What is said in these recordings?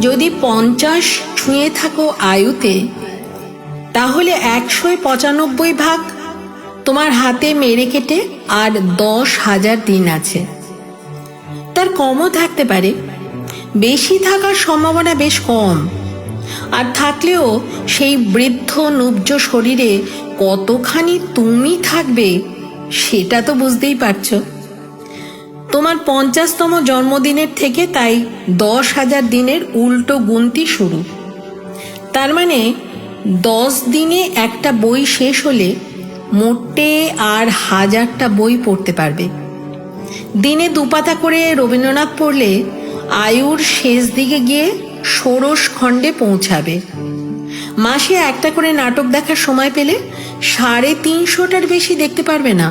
যদি পঞ্চাশ ছুঁয়ে থাকো আয়ুতে, তাহলে একশো পঁচানব্বই ভাগ তোমার হাতে মেরে কেটে আর দশ হাজার দিন আছে। তার কমও থাকতে পারে। বেশি থাকার সম্ভাবনা বেশ কম। আর থাকলেও সেই বৃদ্ধ নুব্জ শরীরে কতখানি তুমি থাকবে, সেটা তো বুঝতেই পারছ। তোমার পঞ্চাশতম জন্মদিনের থেকে তাই দশ হাজার দিনের উল্টো গুনতি শুরু। তার মানে দশ দিনে একটা বই শেষ হলে মোটে আর হাজারটা বই পড়তে পারবে। দিনে দুপাতা করে রবীন্দ্রনাথ পড়লে আয়ুর শেষ দিকে গিয়ে ষোড়শ খণ্ডে পৌঁছাবে। মাসে একটা করে নাটক দেখার সময় পেলে সাড়ে তিনশোটার বেশি দেখতে পারবে না।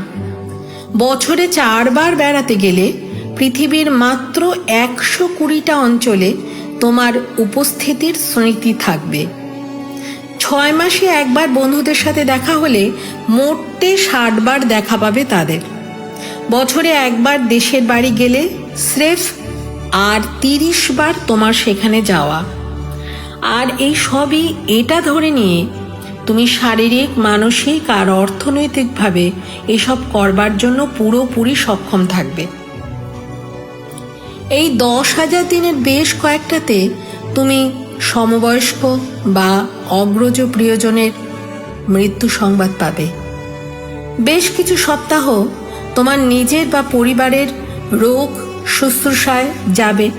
বছরে চারবার বেড়াতে গেলে পৃথিবীর মাত্র একশো কুড়িটা অঞ্চলে তোমার উপস্থিতির স্মৃতি থাকবে। ছয় মাসে একবার বন্ধুদের সাথে দেখা হলে মোটে ষাটবার দেখা পাবে তাদের। বছরে একবার দেশের বাড়ি গেলে স্রেফ আর তিরিশ বার তোমার সেখানে যাওয়া। আর এই সবই এটা ধরে নিয়ে তুমি শারীরিক, মানসিক আর অর্থনৈতিকভাবে এসব করবার জন্য পুরোপুরি সক্ষম থাকবে। এই দশ হাজার দিনের বেশ কয়েকটাতে তুমি সমবয়স্ক বা অগ্রজ প্রিয়জনের মৃত্যু সংবাদ পাবে। বেশ কিছু সপ্তাহ তোমার নিজের বা পরিবারের রোগ শুশ্রূষায় যাবে।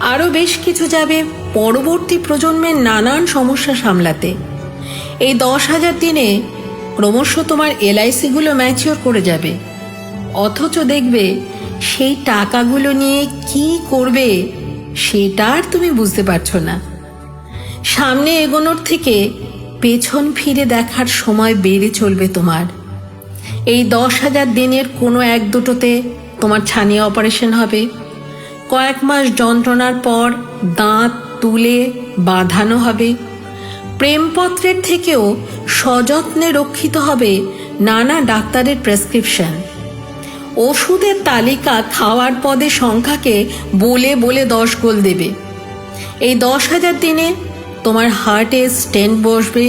আরও বেশ কিছু যাবে পরবর্তী প্রজন্মের নানান সমস্যা সামলাতে। এই দশ হাজার দিনে ক্রমশ তোমার এলআইসিগুলো ম্যাচিওর করে যাবে। অথচ দেখবে সেই টাকাগুলো নিয়ে কি করবে সেটা আর তুমি বুঝতে পারছ না। সামনে এগোনোর থেকে পেছন ফিরে দেখার সময় বেড়ে চলবে তোমার। এই দশ হাজার দিনের কোনো এক দুটোতে তোমার ছানিয়ে অপারেশন হবে। কয়েক মাস যন্ত্রণার পর দাঁত তুলে বাঁধানো হবে। প্রেমপত্রের থেকেও সযত্নে রক্ষিত হবে নানা ডাক্তারের প্রেসক্রিপশন। ওষুধের তালিকা খাওয়ার পদে সংখ্যাকে বলে বলে দশ গোল দেবে। এই দশ হাজার দিনে তোমার হার্টে স্টেন্ট বসবে,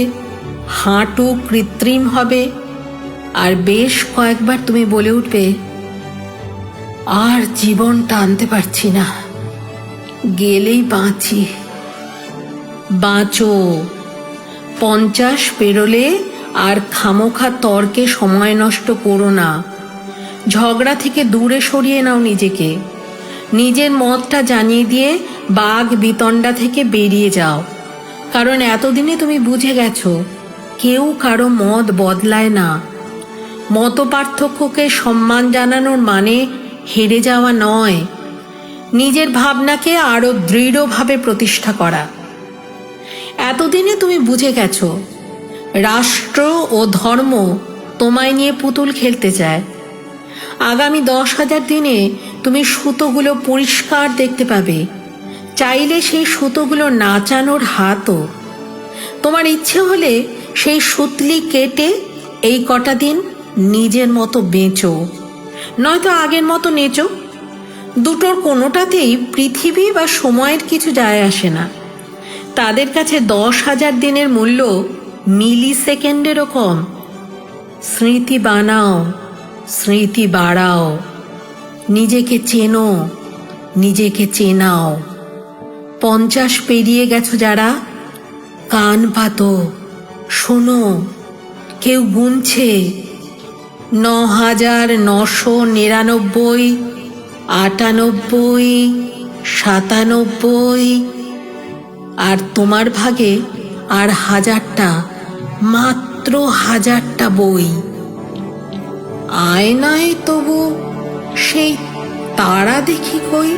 হাঁটু কৃত্রিম হবে, আর বেশ কয়েকবার তুমি বলে উঠবে, আর জীবন টানতে পারছি না, গেলেই বাঁচি। বাঁচো। পঞ্চাশ পেরোলে আর খামোখা তর্কে সময় নষ্ট করো না। ঝগড়া থেকে দূরে সরিয়ে নাও নিজেকে। নিজের মতটা জানিয়ে দিয়ে বাঘ বিতণ্ডা থেকে বেরিয়ে যাও। কারণ এতদিনে তুমি বুঝে গেছো, কেউ কারও মত বদলায় না। মত পার্থক্যকে সম্মান জানানোর মানে হেরে যাওয়া নয়। নিজের ভাবনাকে আরও দৃঢ়ভাবে প্রতিষ্ঠা করা। এতদিনে তুমি বুঝে গেছো, রাষ্ট্র ও ধর্ম তোমায় নিয়ে পুতুল খেলতে চায়। আগামী দশ হাজার দিনে তুমি সুতোগুলো পরিষ্কার দেখতে পাবে। চাইলে সেই সুতোগুলো নাচানোর হাতও। তোমার ইচ্ছে হলে সেই সুতলি কেটে এই কটা দিন নিজের মতো বেঁচো। নয়তো আগের মতো নেচো। দুটোর কোনোটাতেই পৃথিবী বা সময়ের কিছু যায় আসে না। তাদের কাছে দশ হাজার দিনের মূল্য মিলি সেকেন্ডেরও কম। স্মৃতি বানাও, স্মৃতি বাড়াও। নিজেকে চেনো, নিজেকে চেনাও। পঞ্চাশ পেরিয়ে গেছো যারা, কান পাতো শোনো, কেউ গুনছে। ন হাজার নশো নিরানব্বই, আটানব্বই, সাতানব্বই আর তোমার ভাগে আর হাজারটা মাত্র হাজারটা বই। আয়নায় তবু সেই তারা দেখি কই?